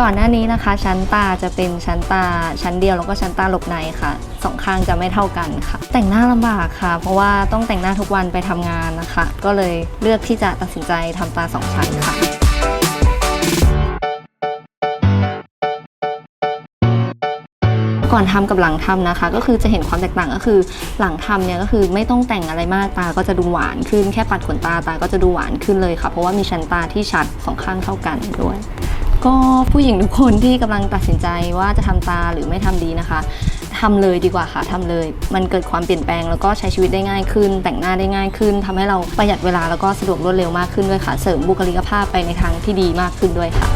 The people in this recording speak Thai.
ก่อนหน้านี้นะคะ ชั้นตาจะเป็นชั้นตา ชั้นเดียวแล้วก็ชั้นตาหลบในค่ะสองข้างจะไม่เท่ากันค่ะ แต่งหน้าลำบากค่ะ เพราะว่าต้องแต่งหน้าทุกวันไปทำงานนะคะ ก็เลยเลือกที่จะตัดสินใจทำตาสองชั้นค่ะก่อนทำกับหลังทำนะคะ ก็คือจะเห็นความแตกต่างก็คือหลังทำเนี่ยก็คือไม่ต้องแต่งอะไรมากตาก็จะดูหวานขึ้นแค่ปัดขนตาตาก็จะดูหวานขึ้นเลยค่ะ เพราะว่ามีชั้นตาที่ชัดสองข้างเท่ากันด้วย ก็ผู้หญิงทุกคนที่กำลังตัดสินใจว่าจะทำตาหรือไม่ทำดีนะคะทำเลยดีกว่าค่ะทำเลย มันเกิดความเปลี่ยนแปลงแล้วก็ใช้ชีวิตได้ง่ายขึ้น แต่งหน้าได้ง่ายขึ้นทำให้เราประหยัดเวลาแล้วก็สะดวกรวดเร็วมากขึ้นด้วยค่ะ เสริมบุคลิกภาพไปในทางที่ดีมากขึ้นด้วยค่ะ